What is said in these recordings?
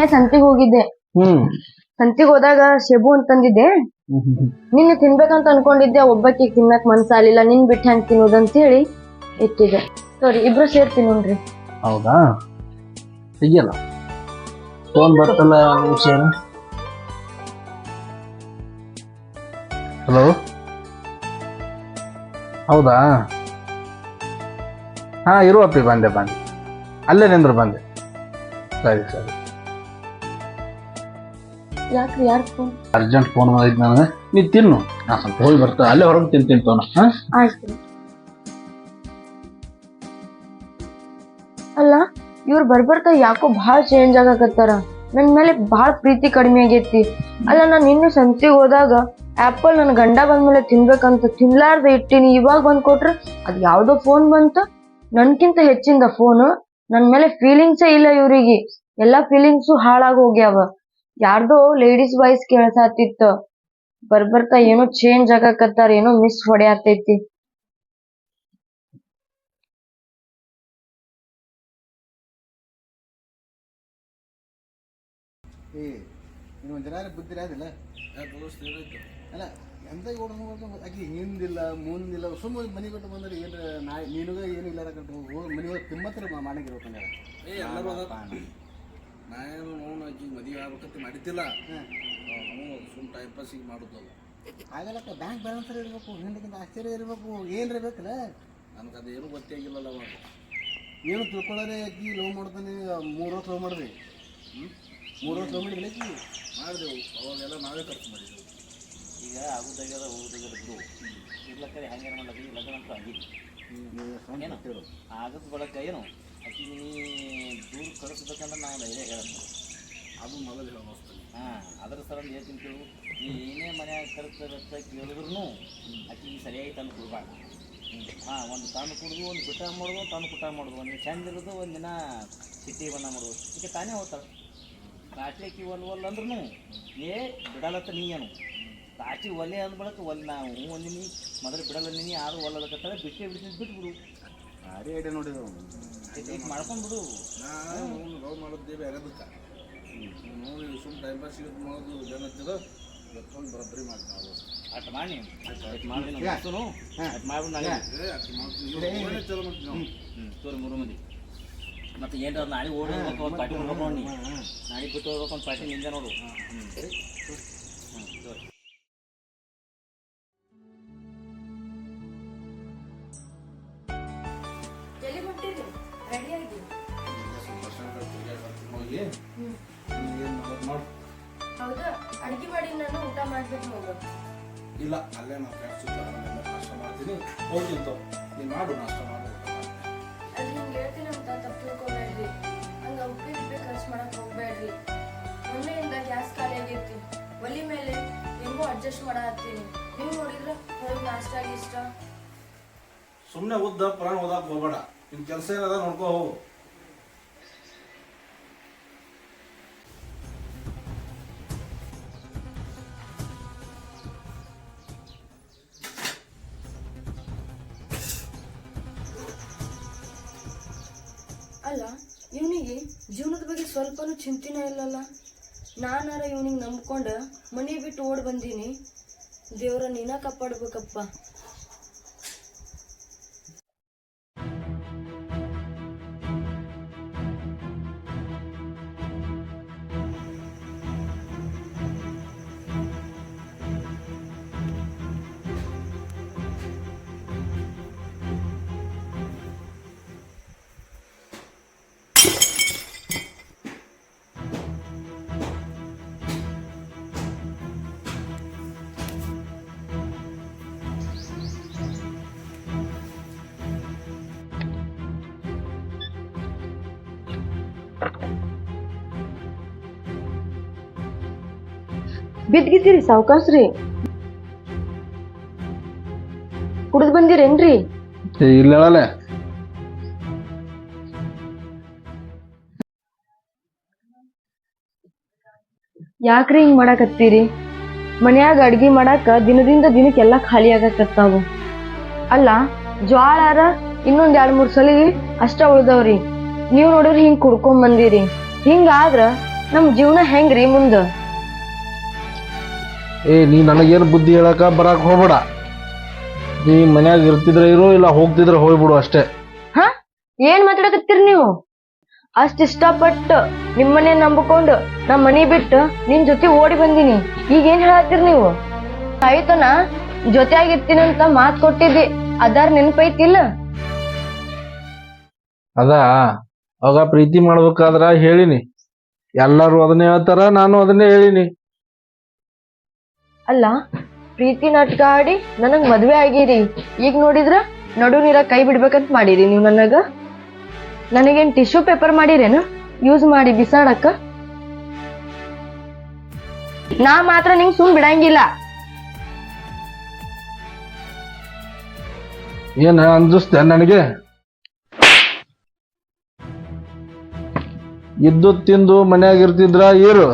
ನಾನ್ ನಿನ್ನೆ ಸಂತಿಗ್ ಹೋಗಿದ್ದೆ. ಹ್ಮ್. ಸಂತಿಗ್ ಹೋದಾಗ ಶೆಬು ಅಂತಂದಿದ್ದೆ ನಿನ್ನೆ ತಿನ್ಬೇಕಂತ ಅನ್ಕೊಂಡಿದ್ದೆ ಒಬ್ಬಕ್ಕೆ ತಿನ್ನಕ್ ಮನ್ಸಾಲಿಲ್ಲ ನಿನ್ ಬಿಟ್ಟು ಹೆಂಗ್ ತಿನ್ನೋದಂತ ಹೇಳಿ ಇಟ್ಟಿದ್ದೆ. ಸಾರಿ ಇಬ್ರು ಸೇರ್ ತಿನ್ನೋಣ್ರಿ. ಹೌದಾ? ತೆಗಿಯಲ್ಲ ಫೋನ್ ಬರ್ತಲ್ಲ ಹಲೋ ಹೌದಾ? ಹಾ ಇರುವಪ್ಪಿ ಬಂದೆ ಬಂದೆ. ಅಲ್ಲೇ ನಿಂದ್ರು ಬಂದೆ. ಸರಿ ಸರಿ. ಯಾಕ್ರಿ ಯಾರು ಫೋನ್ ಅರ್ಜೆಂಟ್ ಫೋನ್ ಮಾಡಿದ್ ನಾನು. ನೀ ತಿನ್ನು. ನಾ ಸ್ವಲ್ಪ ಹೋಗಿ ಬರ್ತಾ ಅಲ್ಲೇ ಹೊರಗೆ ತಿಂತೀನಿ ತಿಂತವನ ಆಯ್ತು. ಅಲ್ಲ ಇವ್ರು ಬರ್ಬರ್ತಾ ಯಾಕೋ ಭಾಳ ಚೇಂಜ್ ಆಗಾಕತ್ತಾರ. ನನ್ ಮೇಲೆ ಭಾಳ ಪ್ರೀತಿ ಕಡಿಮೆ ಆಗೈತಿ. ಅಲ್ಲ ನಾನು ಇನ್ನು ಸಂತಿಗೆ ಹೋದಾಗ ಆಪಲ್ ನನ್ನ ಗಂಡ ಬಂದ್ಮೇಲೆ ತಿನ್ಬೇಕಂತ ತಿನ್ಲಾರ್ದೆ ಇಟ್ಟಿನಿ. ಇವಾಗ ಬಂದ್ ಕೊಟ್ರೆ ಅದ್ ಯಾವ್ದೋ ಫೋನ್ ಬಂತ. ನನ್ಕಿಂತ ಹೆಚ್ಚಿಂದ ಫೋನ್ ನನ್ ಮೇಲೆ ಫೀಲಿಂಗ್ಸೇ ಇಲ್ಲ ಇವ್ರಿಗೆ. ಎಲ್ಲಾ ಫೀಲಿಂಗ್ಸು ಹಾಳಾಗಿ ಹೋಗ್ಯಾವ. ಯಾರ್ದೋ ಲೇಡೀಸ್ ವಾಯ್ಸ್ ಕೇಳ್ಸಾತಿತ್ತ. ಬರ್ಬರ್ತಾ ಏನೋ ಚೇಂಜ್ ಆಗಾಕತ್ತಾರ ಏನೋ ಮಿಸ್ ಹೊಡ್ಯಾತೈತಿ. ಏ ನೀನು ಒಂದು ಜನ ಬುದ್ಧಿ ಇರೋದಿಲ್ಲ ಅಲ್ಲ ಎಂತ ಆಕಿ ಹಿಂದಿಲ್ಲ ಮುಂದಿಲ್ಲ ಸುಮ್ಮನೆ ಮನೆ ಕೊಟ್ಟು ಬಂದ್ರೆ ಏನು ನಾ ನಿನಗ ಏನು ಇಲ್ಲ ಕಟ್ಟು ಮನೆ ಹೋಗಿ ತಿಮ್ಮತ್ರ ಮಾಡಂಗಿರ್ಬೇಕು ಏ ಎಲ್ಲರೂ ಅದ ನಾನು ನೋವು ಆಕಿ ಮದುವೆ ಆಗ್ಬೇಕಂತ ಮಾಡಿದ್ದಿಲ್ಲ. ನಾವು ಸುಮ್ ಟೈಮ್ ಪಾಸಿಗೆ ಮಾಡುದಲ್ಲ ಆಗಲ್ಲಕ್ಕ ಬ್ಯಾಂಕ್ ಬ್ಯಾಲೆನ್ಸ್ ಇರಬೇಕು ಹಿಂದಕ್ಕಿಂತ ಆಶ್ಚರ್ಯ ಇರಬೇಕು ಏನ್ ಬೇಕಲ್ಲ? ನನಗೆ ಅದೇನು ಗೊತ್ತೇ ಆಗಿಲ್ಲಲ್ಲ ಅವಾಗ. ಏನು ತಿಳ್ಕೊಳ್ಳೋರೆ ಅಜ್ಜಿ ಲವ್ ಮಾಡ್ತಾನೆ ಮೂರು ವರ್ಷ ಲವ್ ಮಾಡ್ರಿ ಮೂರು ವರ್ಷ ಲವ್ ಮಾಡಿದ್ರೆ ಅಜ್ಜಿ ಮಾಡಿದೆವು ಅವಾಗೆಲ್ಲ ನಾವೇ ಖರ್ಚು ಮಾಡಿದೆವು. ಈಗ ಆಗುದಾಗ್ಯದ ಹೋಗುದಾಗ್ಯದ ಬಿಡು. ಇರ್ಲಕ್ಕರೆ ಹಂಗೆ ಮಾಡ್ಲಕ್ಕ ಲಗ್ನ ಅಂತ ಆಗಿ ನೀವು ಏನು? ಹೇಳು ಆಗದ ಬಳಕ ಏನು? ಆಕಿ ನೀ ದೂರ ಕಳಿಸ್ಬೇಕಂದ್ರೆ ನಾವು ಧೈರ್ಯ ಹೇಳ್ತೀವಿ ಅದು ಮೊದಲು ಹೇಳ್ಬೋದು ಹಾಂ ಅದ್ರ ಸಲ ಹೇಳ್ತೀನಿ ಕೇಳು. ನೀ ಏನೇ ಮನ್ಯಾಗ ವೆಚ್ಚ ಕೇಳಿದ್ರು ಆಕಿ ಸರಿಯಾಗಿ ತಂದು ಕೊಡ್ಬಾರ್ದು. ಹಾಂ ಒಂದು ತಂದು ಕುಡಿದು ಒಂದು ಕುಟ ಮಾಡೋದು ತಂದು ಕುಟ ಮಾಡೋದು. ಒಂದು ಚಂದ ಇರೋದು ಒಂದು ದಿನ ಸಿಟ್ಟಿ ಬಣ್ಣ ಮಾಡೋದು. ಈಗ ತಾನೇ ಹೋಗ್ತಾಳೆ. ಒಲ್ ಒಲ್ ಅಂದ್ರೂ ಏ ಬಿಡಲತ್ತ ನೀ ಏನು ಕಾಟಿ ಒಲೆ ಅಂದ್ಬಿಡಕ್ಕೆ ಒಲ್ ನಾವು ಒಂದಿನಿ ಮೊದಲು ಬಿಡಲ್ಲ ನೀ ಯಾರು ಒಲ್ಲದಕ್ಕತ್ತಾಳೆ ಬಿಟ್ಟೆ ಬಿಡ್ತೀನಿ ಬಿಟ್ಬಿಡು. ಭಾರಿ ಐಡಿಯಾ ನೋಡಿದ್ರು ಮಾಡ್ಕೊಂಡ್ಬಿಡು ಮಾಡ್ಕೊಂಡು ಬಿಡು. ನಾನು ಲವ್ ಮಾಡೋದೇ ಬೇರೆದಕ್ಕೆ ನೋಡಿ ಸುಮ್ ಟೈಮ್ ಪಾಸ್ ಸಿಗುತ್ತೆ ಮಾಡೋದು ಜನ ಹಚ್ಚಿದ ಎತ್ಕೊಂಡು ಬರೋಬ್ಬರಿ ಮಾಡ್ತಾವೆ ಅಟ್ ಮಾಡಿ. ಅಟ್. ಅಟ್ ಚಲೋ ಮಾಡ್ತೀನಿ ತೋರಿ ಮೂರು ಮಂದಿ. ಮತ್ತೆ ಏನಾರ ನಾಳೆ ಓಡಿ ಹೋಗ್ಬೇಕು ಒಂದು ಪಾರ್ಟಿ ಹೋಗ್ಬೇಕು ನೋಡಿ ನಾಳೆ ಬಿಟ್ಟು ಹೋಗ್ಬೇಕು ಒಂದು ಪಾರ್ಟಿ ನಿಂದೆ ನೋಡು. ಹ್ಞೂ ನಾನು ಮಾಡ್ಬೇಕು ಹೋಗು ಇಲ್ಲ ಅಲ್ಲೇ ನಾವು ಫ್ರೆಂಡ್ಸ್ ನಾಷ್ಟ ಮಾಡ್ತೀನಿ. ತಗೋ. ನೀನು ಮಾಡು ನಾಷ್ಟ ಮಾಡು. ಅದು ನಿಮ್ಗೆ ಹೇಳ್ತೀನಿ ಅಂತ ತಪ್ಪು ತಿಳ್ಕೊಬೇಡ್ರಿ ಹಂಗ ಉಪ್ಪಿ ಉಪ್ಪಿ ಖರ್ಚು ಮಾಡಕ್ಕೆ ಹೋಗ್ಬೇಡ್ರಿ. ಮೊನ್ನೆಯಿಂದ ಗ್ಯಾಸ್ ಖಾಲಿ ಆಗೈತಿ ಒಲಿ ಮೇಲೆ ಹೆಂಗೋ ಅಡ್ಜಸ್ಟ್ ಮಾಡತ್ತೀನಿ ನೀವು ನೋಡಿದ್ರೆ ಹೊರಗೆ ನಾಷ್ಟ ಇಷ್ಟ ಸುಮ್ಮನೆ ಉದ್ದ ಪ್ರಾಣ ಓದಾಕ್ ಹೋಗ್ಬೇಡ. ನಿಮ್ಮ ಕೆಲಸ ಏನದ ನೋಡ್ಕೋ ಹೋಗು. ಸ್ವಲ್ಪನೂ ಚಿಂತೆನೇ ಇಲ್ಲಲ್ಲ. ನಾನಾರ ಇವನಿಗೆ ನಂಬ್ಕೊಂಡು ಮನೆ ಬಿಟ್ಟು ಓಡ್ ಬಂದೀನಿ. ದೇವ್ರ ನೀನ ಕಾಪಾಡ್ಬೇಕಪ್ಪ. ಬಿದ್ಗಿದ್ದೀರಿ ಸಾವುಕಾಸ್ರಿ. ಕುಡಿದ್ ಬಂದಿರೇನ್ರಿ? ಇಲ್ಲ ಯಾಕ್ರಿ ಹಿಂಗ್ ಮಾಡಾಕತ್ತೀರಿ? ಮನ್ಯಾಗ ಅಡ್ಗಿ ಮಾಡಾಕ ದಿನದಿಂದ ದಿನಕ್ಕೆಲ್ಲ ಖಾಲಿ ಆಗಾಕತ್ತಾವ ಅಲ್ಲ ಜ್ವಾಳಾರ ಇನ್ನೊಂದ್ ಎರಡ್ ಮೂರ್ ಸಲ ಅಷ್ಟ ಉಳ್ದವ್ರಿ. ನೀವ್ ನೋಡಿದ್ರೆ ಹಿಂಗ್ ಕುಡ್ಕೊಂಡ್ ಬಂದಿರಿ. ಹಿಂಗಾದ್ರ ನಮ್ ಜೀವನ ಹೆಂಗ್ರಿ ಮುಂದ? ಏ ನೀ ನನಗೇನು ಬುದ್ಧಿ ಹೇಳಕ ಬರಕ್ಕೆ ಹೋಗ್ಬೇಡ. ನೀ ಮನ್ಯಾಗ ಇರ್ತಿದ್ರೆ ಇರು ಇಲ್ಲ ಹೋಗ್ತಿದ್ರೆ ಹೋಗ್ಬಿಡು ಅಷ್ಟೇ. ಹಾ? ಏನ್ ಮಾತಾಡಕತ್ತೀರಿ ನೀವು? ಅಷ್ಟ್ ಇಷ್ಟಪಟ್ಟು ನಿಮ್ಮನೆ ನಂಬಿಕೊಂಡು ನಮ್ಮ ಮನಿ ಬಿಟ್ಟು ನಿನ್ ಜೊತೆ ಓಡಿ ಬಂದಿನಿ. ಈಗ ಏನ್ ಹೇಳತ್ತೀರಿ ನೀವು? ಆಯ್ತನ ಜೊತೆಯಾಗಿರ್ತೀನಿ ಅಂತ ಮಾತ್ ಕೊಟ್ಟಿದ್ದಿ. ಅದಾರ ನೆನಪೈತಿಲ್ಲ? ಅದ ಅವಾಗ ಪ್ರೀತಿ ಮಾಡ್ಬೇಕಾದ್ರ ಹೇಳಿನಿ. ಎಲ್ಲಾರು ಅದನ್ನೇ ಹೇಳ್ತಾರ ನಾನು ಅದನ್ನೇ ಹೇಳಿನಿ. ಅಲ್ಲ, ಪ್ರೀತಿ ನಾಟಕ ಆಡಿ ನನಗ್ ಮದ್ವೆ ಆಗಿರಿ. ಈಗ ನೋಡಿದ್ರ ನಡು ನೀರ ಕೈ ಬಿಡ್ಬೇಕಂತ ಮಾಡಿರಿ ನೀವು ನನಗ. ನನಗೇನ್ ಟಿಶ್ಯೂ ಪೇಪರ್ ಮಾಡಿರೇನು? ಯೂಸ್ ಮಾಡಿ ಬಿಸಾಡಕ್ಕ. ನಾ ಮಾತ್ರ ನಿಂಗ್ ಸುಮ್ ಬಿಡಂಗಿಲ್ಲ. ಏನ ಅಂಜಿಸ್ತೆ ನನಗೆ? ಇದ್ದು ತಿಂದು ಮನ್ಯಾಗ ಇರ್ತಿದ್ರ ಏರು?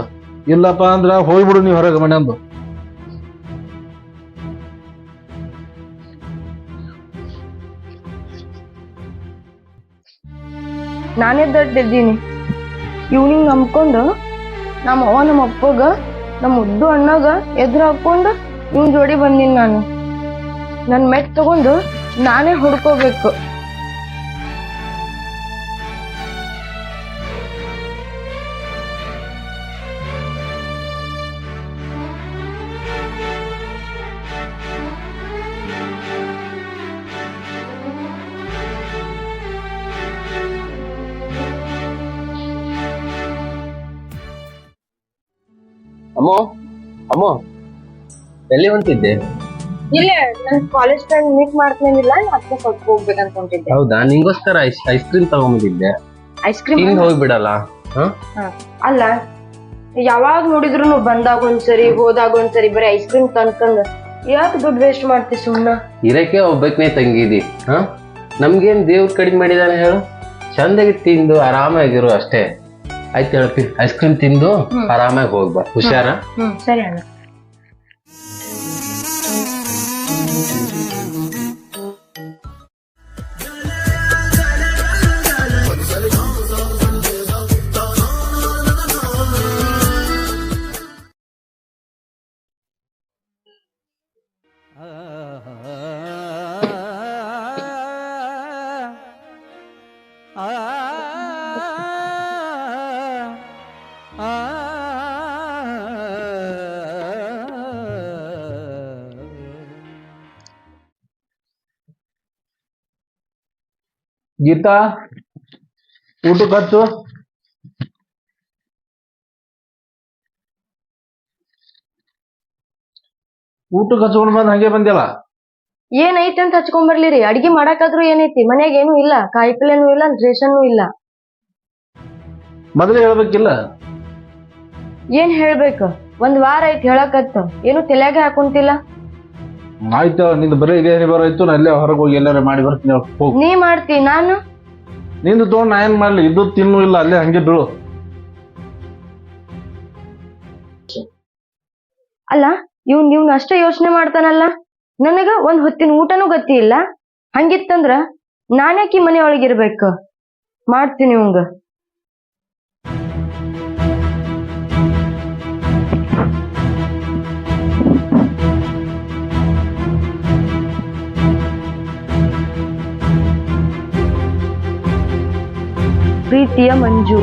ಇಲ್ಲಪ್ಪ ಅಂದ್ರ ಹೋಗ್ಬಿಡು ನೀವು ಹೊರಗೆ ಮನೆಯಂದು. ನಾನೇ ದಡ್ಡಿದ್ದೀನಿ ಇವ್ನಿಂಗ್ ನಂಬ್ಕೊಂಡು ನಮ್ಮ ಅವ್ವ ನಮ್ಮ ಅಪ್ಪಗ, ನಮ್ಮ ಉದ್ದು ಅಣ್ಣಗ ಎದುರು ಹಾಕೊಂಡು ಇವ್ನ ಜೋಡಿ ಬಂದೀನಿ ನಾನು. ನನ್ನ ಮೆಟ್ ತಗೊಂಡು ನಾನೇ ಹುಡ್ಕೋಬೇಕು. ಎಲ್ಲಿ ಹೊಂಟಿದ್ದೆ? ಇಲ್ಲ ನನ್ ಕಾಲೇಜ್ ಫ್ರೆಂಡ್ ಮೀಟ್ ಮಾಡ್ತೀನಿಲ್ಲ ಅದಕ್ಕೆ ಸ್ವಲ್ಪ ಹೋಗ್ಬೇಕು ಅನ್ಕೊಂಡಿದ್ದೆ ಹೌದಾ? ನಿಂಗೋಸ್ಕರ ಐಸ್ ಐಸ್ ಕ್ರೀಮ್ ತಗೊಂಬಂದಿದ್ದೆ ಐಸ್ ಕ್ರೀಮ್ ತಿಂದು ಹೋಗ್ಬಿಡಲ್ಲ? ಹ? ಅಲ್ಲ ಯಾವಾಗ ನೋಡಿದ್ರು ಬಂದಾಗ ಒಂದ್ಸರಿ ಹೋದಾಗ ಒಂದ್ಸರಿ ಬರೀ ಐಸ್ ಕ್ರೀಮ್ ತಂದ್ಕಂದ್ ಯಾಕೆ ದುಡ್ಡು ವೇಸ್ಟ್ ಮಾಡ್ತಿ ಸುಮ್ಮನ ಇರಕ್ಕೆ ಒಬ್ಬಕ್ನೇ ತಂಗಿದಿ ಹಾ? ನಮ್ಗೇನ್ ದೇವ್ರ ಕಡಿಮೆ ಮಾಡಿದಾನೆ ಹೇಳು? ಚಂದಾಗಿ ತಿಂದು ಆರಾಮಾಗಿರು ಅಷ್ಟೇ. ಆಯ್ತು ಹೇಳ್ತಿ ಐಸ್ ಕ್ರೀಮ್ ತಿಂದು ಆರಾಮಾಗಿ ಹೋಗ್ಬಾ. ಹುಷಾರ? ಹ್ಮ್ ಸರಿ ಅಣ್ಣ. Thank you. ಗೀತಾ ಊಟ ಹಚ್ಚು ಊಟ ಹಚ್ಕೊಂಡ್ ಬಂದ್ ಹಂಗೆ ಬಂದಿಲ್ಲ. ಏನೈತಿ ಅಂತ ಹಚ್ಕೊಂಡ್ ಬರ್ಲಿರಿ. ಅಡಿಗೆ ಮಾಡಾಕಾದ್ರೂ ಏನೈತಿ? ಮನ್ಯಾಗ ಏನೂ ಇಲ್ಲ. ಕಾಯಿಪಲ್ಲೆನೂ ಇಲ್ಲ ರೇಷನ್ನು ಇಲ್ಲ. ಮೊದಲೇ ಹೇಳ್ಬೇಕಿಲ್ಲ? ಏನ್ ಹೇಳ್ಬೇಕು? ಒಂದ್ ವಾರ ಐತಿ ಹೇಳಕತ್ತ. ಏನು ತಲೆಯಾಗ ಹಾಕೊಂತಿಲ್ಲ. ಆಯ್ತು ನಿಂದು ಬರೀ ಇದೇ ಬರೋಯ್ತು ನಾ ಅಲ್ಲೇ ಹೊರಗೆ ಹೋಗಿ ಎಲ್ಲಾರ ಮಾಡಿ ಬರ್ತೀನಿ ಹೋಗಿ ನೀ ಮಾಡ್ತಿ ನಾನು? ನಿಂದು ತೋ ನಾ ಏನ್ ಮಾಡ್ಲಿ? ಇದು ತಿನ್ನು ಇಲ್ಲ ಅಲ್ಲೇ ಹಂಗೆ ಬೀಳು ಅಲ್ಲ ಇವ್ನ್ ಇವ್ನ ಅಷ್ಟೇ ಯೋಚನೆ ಮಾಡ್ತಾನಲ್ಲ? ನನಗ ಒಂದ್ ಹೊತ್ತಿನ ಊಟನೂ ಗತಿ ಇಲ್ಲ. ಹಂಗಿತ್ತಂದ್ರ ನಾನ್ಯಾಕಿ ಮನೆಯೊಳಗಿರ್ಬೇಕು? ಮಾಡ್ತೀನಿ ಇವಂಗ. ಪ್ರೀತಿಯ ಮಂಜು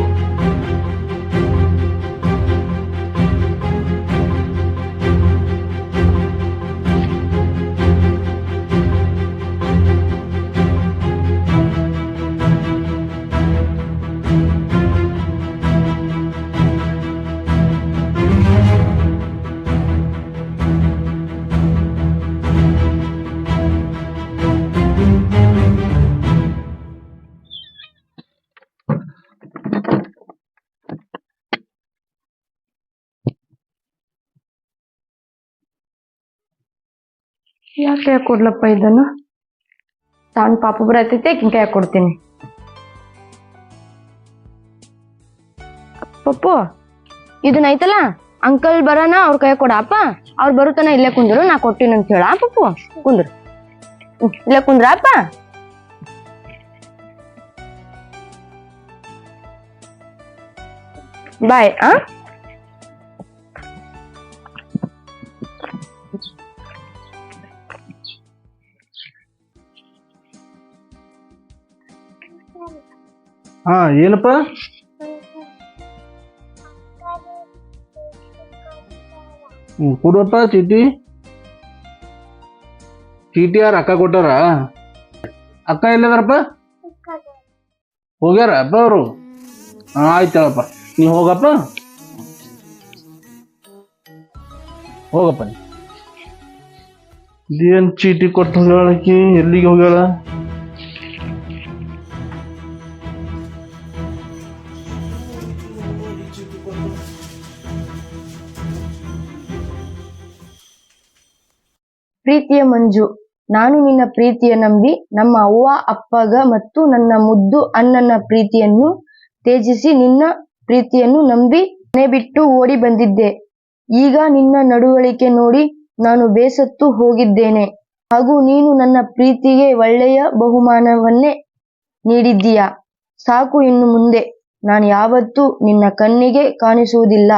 ಯಾಕೆ ಕೊಡ್ಲಪ್ಪ ಇದನ್ನು? ತಾನು ಪಾಪ ಬರತೈತೆ ಕಿಂಕ ಕೈ ಕೊಡ್ತೀನಿ? ಪಪ್ಪು ಇದನ್ನ ಐತಲ್ಲ ಅಂಕಲ್ ಬರೋಣ ಅವ್ರ ಕೈ ಕೊಡಪ್ಪ ಅವ್ರು ಬರುತ್ತಾನ ಇಲ್ಲೇ ಕುಂದ್ರು, ನಾ ಕೊಟ್ಟಿನ ಅಂತ ಹೇಳ. ಪಪ್ಪು, ಕುಂದ್ರು. ಇಲ್ಲೇ ಕುಂದ್ರಪ್ಪ ಬಾಯ್, ಆ? ಹಾ, ಏನಪ್ಪ? ಕೊಡಪ್ಪ ಚೀಟಿ? ಚೀಟಿ ಯಾರು ಅಕ್ಕ ಕೊಟ್ಟಾರ? ಅಕ್ಕ ಎಲ್ಲದಾರಪ್ಪ? ಹೋಗ್ಯಾರ ಅಪ್ಪ ಅವರು? ಹಾ ನೀ ಹೋಗಪ್ಪ? ಹೋಗಪ್ಪ ನೀ. ಇದೇನ್ ಚೀಟಿ ಕೊಟ್ಟು ಹೋಗ್ಯಾಳಕ್ಕೆ ಎಲ್ಲಿಗೆ ಹೋಗ್ಯಾಳ? ಪ್ರೀತಿಯ ಮಂಜು. ನಾನು ನಿನ್ನ ಪ್ರೀತಿಯ ನಂಬಿ ನಮ್ಮ ಅವ್ವ, ಅಪ್ಪಗ ಮತ್ತು ನನ್ನ ಮುದ್ದು ಅಣ್ಣನ ಪ್ರೀತಿಯನ್ನು ತೇಜಿಸಿ ನಿನ್ನ ಪ್ರೀತಿಯನ್ನು ನಂಬಿ ಮನೆ ಬಿಟ್ಟು ಓಡಿ ಬಂದಿದ್ದೆ. ಈಗ ನಿನ್ನ ನಡವಳಿಕೆ ನೋಡಿ ನಾನು ಬೇಸತ್ತು ಹೋಗಿದ್ದೇನೆ. ಹಾಗೂ ನೀನು ನನ್ನ ಪ್ರೀತಿಗೆ ಒಳ್ಳೆಯ ಬಹುಮಾನವನ್ನೇ ನೀಡಿದ್ದೀಯ? ಸಾಕು ಇನ್ನು ಮುಂದೆ. ನಾನು ಯಾವತ್ತೂ ನಿನ್ನ ಕಣ್ಣಿಗೆ ಕಾಣಿಸುವುದಿಲ್ಲ.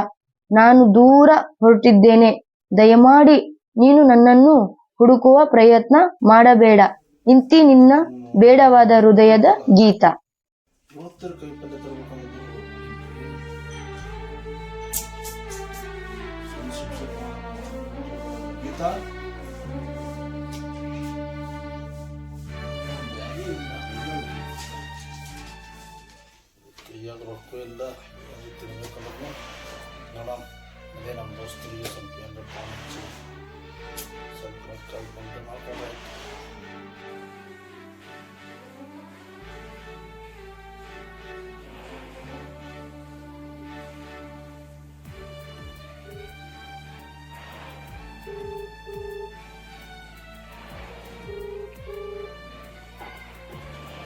ನಾನು ದೂರ ಹೊರಟಿದ್ದೇನೆ. ದಯಮಾಡಿ ನೀನು ನನ್ನನ್ನು ಹುಡುಕುವ ಪ್ರಯತ್ನ ಮಾಡಬೇಡ. ಇಂತಿ ನಿನ್ನ ಬೇಡವಾದ ಹೃದಯದ ಗೀತ. ಇಲ್ಲ ನೋಡೋಣ ನಮ್ಮ ದೋಸ್ತರಿಗೆ ಸ್ವಲ್ಪ ಏನಾರ ಸ್ವಲ್ಪ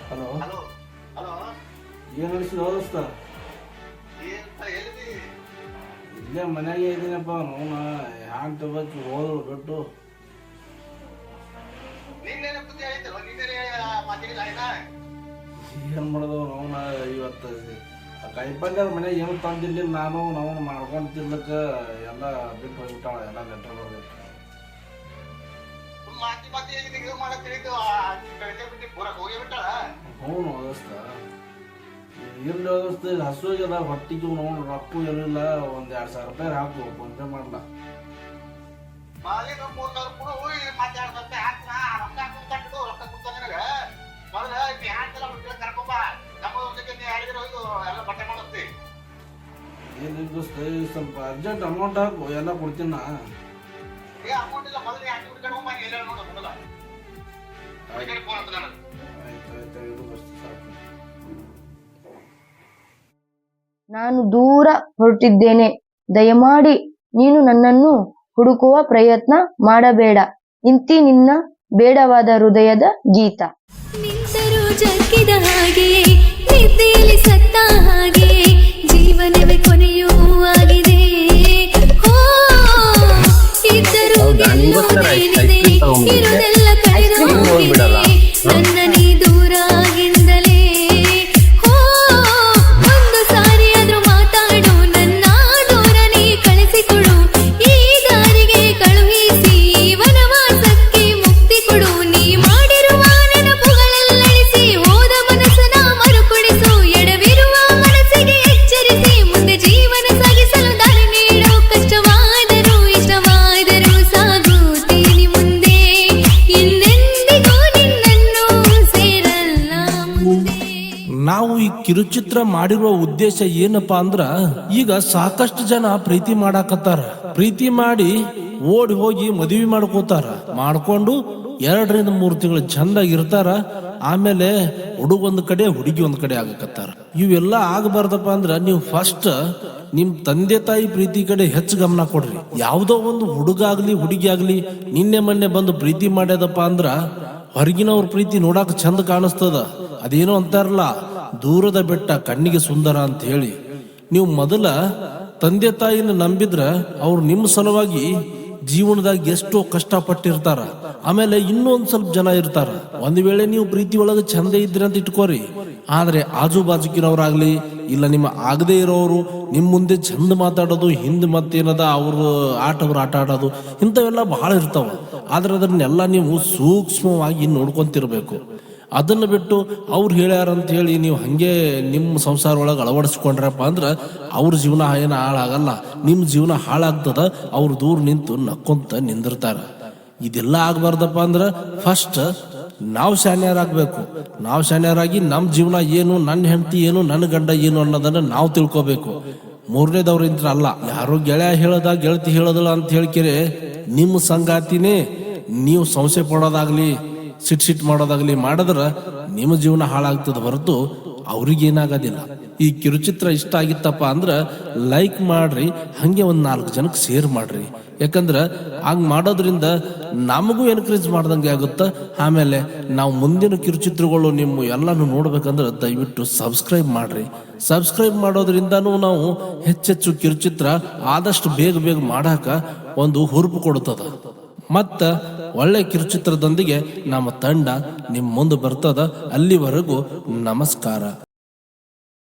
ಹಲೋ. ಹಲೋ. ಹಲೋ. ಏನು ಅನಿಸಿದ ದೋಸ್ತ? ಇಲ್ಲೇ ಮನೆಗೆ ಇದ್ದೀನಪ್ಪ ನೋನ ತಗೋಬೇಕು ಹೋದ್ರು ಬಿಟ್ಟು ಏನು ಮಾಡೋದು ನೋನ ಇವತ್ತು? ಕೈಪಲ್ಯ ಮನೆ ಏನು ತಂದಿಲ್ಲ ನಾನು ನಾವು ಮಾಡ್ಕೊಂಡು ತಿನ್ಲಕ್ಕ ಎಲ್ಲ ಬಿಟ್ಟು ಹೋಗ್ಬಿಟ್ಟಾಳ ಎಲ್ಲ ಲೆಟರ್ ಬರ್ಬೇಕು ಹ್ಞೂ ದೋಸ್ತ ಇರ್ಲಿ ದೋಸ್ತ ಹಸು ಆಗ್ಯದ ಹೊಟ್ಟಿಗೆ ನೋವು ರೊಕ್ಕ ಇರಲಿಲ್ಲ ಒಂದು ಎರಡು ಸಾವಿರ ರೂಪಾಯಿ ಹಾಕು ಫೋನ್ಪೇ ಮಾಡಲ. ಮಾಲಿನ ಮೂರ್ ಸಾವಿರ ಕೂಡ ಹೋಗಿ ಮಾತಾಡ್ ಸ್ವಲ್ಪ ಹಾಕ್ನ ರೊಕ್ಕ ಹಾಕೊಂಡು ರೊಕ್ಕ ಕೊಡ್ತಾನೆ ನನಗೆ. ಮೊದಲ ಹ್ಯಾಂಡ್ಸೆಲ್ಲ ಬಿಟ್ಟು ಕರ್ಕೊಂಬ. ನಮ್ಮ ಜೊತೆ ನೀ ಹೇಳಿದ್ರೆ ಹೋಗಿ ಎಲ್ಲ ಬಟ್ಟೆ ಮಾಡುತ್ತೆ. ಏನು ದೋಸ್ತ ಈ ಸ್ವಲ್ಪ ಅರ್ಜೆಂಟ್ ಅಮೌಂಟ್ ಹಾಕು ಎಲ್ಲ ಕೊಡ್ತೀನಿ ನಾ. ಏ ಅಮೌಂಟ್ ಇಲ್ಲ ಮೊದಲು ಹ್ಯಾಂಡ್ ಬಿಟ್ಕೊಂಡು ಹೋಗ್ಬ? ಎಲ್ಲ ನೋಡು ಮೊದಲ. ಹುಡುಗರಿಗೆ ಫೋನ್ ಅಂತ ನನಗೆ ಆಯ್ತು ಆಯ್ತು ಇದು ದೋಸ್ತ ಸಾಕು. ನಾನು ದೂರ ಹೊರಟಿದ್ದೇನೆ. ದಯಮಾಡಿ ನೀನು ನನ್ನನ್ನು ಹುಡುಕುವ ಪ್ರಯತ್ನ ಮಾಡಬೇಡ. ಇಂತಿ ನಿನ್ನ ಬೇಡವಾದ ಹೃದಯದ ಗೀತ. ನಿಂತರೂ ಜಗ್ಗಿದ ಹಾಗೆ ನಿದ್ದೆಯಲ್ಲಿ ಸತ್ತ ಹಾಗೆ ಜೀವನವೇ ಇದ್ದರೂ ಗೆಲ್ಲುವುದೇನಿದೆ. ಇರುವುದೆಲ್ಲ ನಾವು ಈ ಕಿರುಚಿತ್ರ ಮಾಡಿರುವ ಉದ್ದೇಶ ಏನಪ್ಪಾ ಅಂದ್ರ ಈಗ ಸಾಕಷ್ಟು ಜನ ಪ್ರೀತಿ ಮಾಡಾಕತ್ತಾರ. ಪ್ರೀತಿ ಮಾಡಿ ಓಡಿ ಹೋಗಿ ಮದುವೆ ಮಾಡ್ಕೋತಾರ. ಮಾಡ್ಕೊಂಡು ಎರಡರಿಂದ ಮೂರು ತಿಂಗಳು ಚಂದಾಗಿ ಇರ್ತಾರ. ಆಮೇಲೆ ಹುಡುಗ ಒಂದ್ ಕಡೆ, ಹುಡುಗಿ ಒಂದ್ ಕಡೆ ಆಗಕತ್ತಾರ. ಇವೆಲ್ಲ ಆಗಬಾರ್ದಪ್ಪ ಅಂದ್ರ ನೀವು ಫಸ್ಟ್ ನಿಮ್ ತಂದೆ ತಾಯಿ ಪ್ರೀತಿ ಕಡೆ ಹೆಚ್ಚು ಗಮನ ಕೊಡ್ರಿ. ಯಾವ್ದೋ ಒಂದು ಹುಡುಗ ಆಗ್ಲಿ, ಹುಡುಗಿ ಆಗ್ಲಿ ನಿನ್ನೆ ಮೊನ್ನೆ ಬಂದು ಪ್ರೀತಿ ಮಾಡ್ಯದಪ್ಪ ಅಂದ್ರ ಹೊರಗಿನವ್ರ ಪ್ರೀತಿ ನೋಡಾಕ ಚಂದ ಕಾಣಿಸ್ತದ. ಅದೇನೋ ಅಂತಾರಲ್ಲ. ದೂರದ ಬೆಟ್ಟ ಕಣ್ಣಿಗೆ ಸುಂದರ ಅಂತ ಹೇಳಿ, ನೀವು ಮೊದಲ ತಂದೆ ತಾಯಿನ ನಂಬಿದ್ರ ಅವ್ರು ನಿಮ್ಮ ಸಲುವಾಗಿ ಜೀವನದಾಗ ಎಷ್ಟೋ ಕಷ್ಟಪಟ್ಟಿರ್ತಾರ. ಆಮೇಲೆ ಇನ್ನೂ ಸ್ವಲ್ಪ ಜನ ಇರ್ತಾರ. ಒಂದ್ ವೇಳೆ ನೀವು ಪ್ರೀತಿ ಒಳಗ ಚಂದ ಇದ್ರಿ ಅಂತ ಇಟ್ಕೋರಿ. ಆದರೆ ಆಜು ಬಾಜುಕಿನವ್ರಾಗ್ಲಿ, ಇಲ್ಲ ನಿಮ್ಮ ಆಗದೇ ಇರೋರು ನಿಮ್ಮ ಮುಂದೆ ಚಂದ ಮಾತಾಡೋದು, ಹಿಂದೆ ಮತ್ತೇನದ ಅವರು ಆಟವ್ರು ಆಟ ಆಡೋದು, ಇಂಥವೆಲ್ಲ ಬಹಳ ಇರ್ತಾವ. ಆದ್ರೆ ಅದನ್ನೆಲ್ಲ ನೀವು ಸೂಕ್ಷ್ಮವಾಗಿ ನೋಡ್ಕೊಂತಿರ್ಬೇಕು. ಅದನ್ನು ಬಿಟ್ಟು ಅವ್ರು ಹೇಳ್ಯಾರ ಅಂತ ಹೇಳಿ ನೀವು ಹಾಗೆ ನಿಮ್ಮ ಸಂಸಾರ ಒಳಗೆ ಅಳವಡಿಸ್ಕೊಂಡ್ರಪ್ಪ ಅಂದ್ರೆ ಅವ್ರ ಜೀವನ ಏನು ಹಾಳಾಗಲ್ಲ. ನಿಮ್ಮ ಜೀವನ ಹಾಳಾಗ್ತದ, ಅವ್ರು ದೂರ ನಿಂತು ನಕ್ಕೊಂತ ನಿಂದಿರ್ತಾರೆ. ಇದೆಲ್ಲ ಆಗಬಾರ್ದಪ್ಪ ಅಂದ್ರೆ ಫಸ್ಟ್ ನಾವು ಶಾನ್ಯರಾಗಬೇಕು. ನಾವು ಶಾನ್ಯರಾಗಿ ನಮ್ಮ ಜೀವನ ಏನು ನನ್ನ ಹೆಂಡತಿ ಏನು ನನ್ನ ಗಂಡ ಏನು ಅನ್ನೋದನ್ನು ನಾವು ತಿಳ್ಕೊಬೇಕು. ಮೂರನೇದವ್ರಿಂತ್ರ ಅಲ್ಲ. ಯಾರೋ ಗೆಳೆಯ ಹೇಳದ, ಗೆಳತಿ ಹೇಳೋದಿಲ್ಲ ಅಂತ ಹೇಳ್ಕೆರೆ, ನಿಮ್ಮ ಸಂಗಾತಿನೇ ನೀವು ಸಂಶಯ ಪಡೋದಾಗ್ಲಿ ಸಿಟ್ ಸಿಟ್ ಮಾಡೋದಾಗ್ಲಿ ಮಾಡಿದ್ರೆ ನಿಮ್ಮ ಜೀವನ ಹಾಳಾಗ್ತದ ಹೊರತು ಅವ್ರಿಗೇನಾಗೋದಿಲ್ಲ ಈ ಕಿರುಚಿತ್ರ ಇಷ್ಟ ಆಗಿತ್ತಪ್ಪ ಅಂದ್ರೆ ಲೈಕ್ ಮಾಡ್ರಿ, ಹಂಗೆ ಒಂದು ನಾಲ್ಕು ಜನಕ್ಕೆ ಶೇರ್ ಮಾಡ್ರಿ. ಯಾಕಂದ್ರೆ ಹಂಗೆ ಮಾಡೋದ್ರಿಂದ ನಮಗೂ ಎನ್ಕರೇಜ್ ಮಾಡ್ದಂಗೆ ಆಗುತ್ತೆ. ಆಮೇಲೆ ನಾವು ಮುಂದಿನ ಕಿರುಚಿತ್ರಗಳು ನಿಮ್ಮ ಎಲ್ಲಾನು ನೋಡ್ಬೇಕಂದ್ರೆ ದಯವಿಟ್ಟು ಸಬ್ಸ್ಕ್ರೈಬ್ ಮಾಡ್ರಿ. ಸಬ್ಸ್ಕ್ರೈಬ್ ಮಾಡೋದ್ರಿಂದನೂ ನಾವು ಹೆಚ್ಚೆಚ್ಚು ಕಿರುಚಿತ್ರ ಆದಷ್ಟು ಬೇಗ ಬೇಗ ಮಾಡಾಕ ಒಂದು ಹುರುಪು ಕೊಡುತ್ತದ ಮತ್ತ ಒಳ್ಳೆ ಕಿರುಚಿತ್ರದೊಂದಿಗೆ ನಮ್ಮ ತಂಡ ನಿಮ್ಮ ಮುಂದೆ ಬರ್ತದ ಅಲ್ಲಿವರೆಗೂ ನಮಸ್ಕಾರ.